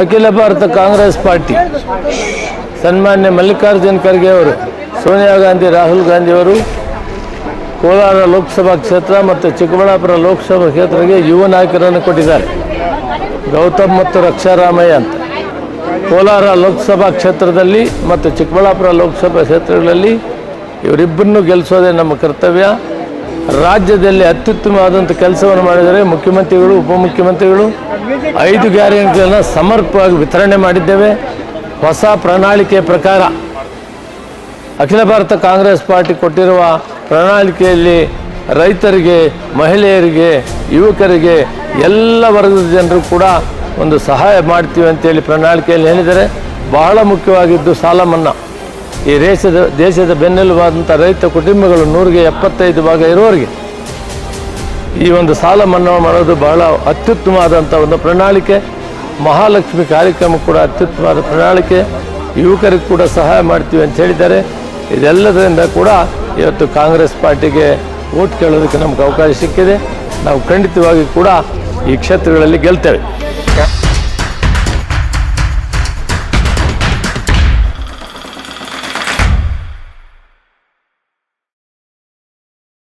ಅಖಿಲ ಭಾರತ ಕಾಂಗ್ರೆಸ್ ಪಾರ್ಟಿ. ಸನ್ಮಾನ್ಯ ಮಲ್ಲಿಕಾರ್ಜುನ್ ಖರ್ಗೆ ಅವರು, ಸೋನಿಯಾ ಗಾಂಧಿ, ರಾಹುಲ್ ಗಾಂಧಿ ಅವರು, ಕೋಲಾರ ಲೋಕಸಭಾ ಕ್ಷೇತ್ರ ಮತ್ತು ಚಿಕ್ಕಬಳ್ಳಾಪುರ ಲೋಕಸಭಾ ಕ್ಷೇತ್ರಕ್ಕೆ ಯುವ ನಾಯಕರನ್ನು ಕೊಟ್ಟಿದ್ದಾರೆ. ಗೌತಮ್ ಮತ್ತು ರಕ್ಷಾರಾಮಯ್ಯ ಅಂತ. ಕೋಲಾರ ಲೋಕಸಭಾ ಕ್ಷೇತ್ರದಲ್ಲಿ ಮತ್ತು ಚಿಕ್ಕಬಳ್ಳಾಪುರ ಲೋಕಸಭಾ ಕ್ಷೇತ್ರಗಳಲ್ಲಿ ಇವರಿಬ್ಬರನ್ನು ಗೆಲ್ಲಿಸೋದೇ ನಮ್ಮ ಕರ್ತವ್ಯ. ರಾಜ್ಯದಲ್ಲಿ ಅತ್ಯುತ್ತಮವಾದಂಥ ಕೆಲಸವನ್ನು ಮಾಡಿದರೆ ಮುಖ್ಯಮಂತ್ರಿಗಳು, ಉಪಮುಖ್ಯಮಂತ್ರಿಗಳು ಐದು ಗ್ಯಾರಂಟಿಗಳನ್ನು ಸಮರ್ಪಕವಾಗಿ ವಿತರಣೆ ಮಾಡಿದ್ದೇವೆ. ಹೊಸ ಪ್ರಣಾಳಿಕೆ ಪ್ರಕಾರ ಅಖಿಲ ಭಾರತ ಕಾಂಗ್ರೆಸ್ ಪಾರ್ಟಿ ಕೊಟ್ಟಿರುವ ಪ್ರಣಾಳಿಕೆಯಲ್ಲಿ ರೈತರಿಗೆ, ಮಹಿಳೆಯರಿಗೆ, ಯುವಕರಿಗೆ ಎಲ್ಲ ವರ್ಗದ ಜನರು ಕೂಡ ಒಂದು ಸಹಾಯ ಮಾಡ್ತೀವಿ ಅಂತೇಳಿ ಪ್ರಣಾಳಿಕೆಯಲ್ಲಿ ಹೇಳಿದರೆ ಬಹಳ ಮುಖ್ಯವಾಗಿದ್ದು ಸಾಲ ಮನ್ನಾ. ಈ ದೇಶದ ದೇಶದ ಬೆನ್ನೆಲುಬಾದಂಥ ರೈತ ಕುಟುಂಬಗಳು ನೂರಿಗೆ ಎಪ್ಪತ್ತೈದು ಭಾಗ ಇರುವವರಿಗೆ ಈ ಒಂದು ಸಾಲ ಮನ್ನಾ ಮಾಡೋದು ಬಹಳ ಅತ್ಯುತ್ತಮವಾದಂಥ ಒಂದು ಪ್ರಣಾಳಿಕೆ. ಮಹಾಲಕ್ಷ್ಮಿ ಕಾರ್ಯಕ್ರಮ ಕೂಡ ಅತ್ಯುತ್ತಮವಾದ ಪ್ರಣಾಳಿಕೆ. ಯುವಕರಿಗೆ ಕೂಡ ಸಹಾಯ ಮಾಡ್ತೀವಿ ಅಂತ ಹೇಳಿದ್ದಾರೆ. ಇದೆಲ್ಲದರಿಂದ ಕೂಡ ಇವತ್ತು ಕಾಂಗ್ರೆಸ್ ಪಾರ್ಟಿಗೆ ಓಟ್ ಕೇಳೋದಕ್ಕೆ ನಮ್ಗೆ ಅವಕಾಶ ಸಿಕ್ಕಿದೆ. ನಾವು ಖಂಡಿತವಾಗಿ ಕೂಡ ಈ ಕ್ಷೇತ್ರಗಳಲ್ಲಿ ಗೆಲ್ತೇವೆ.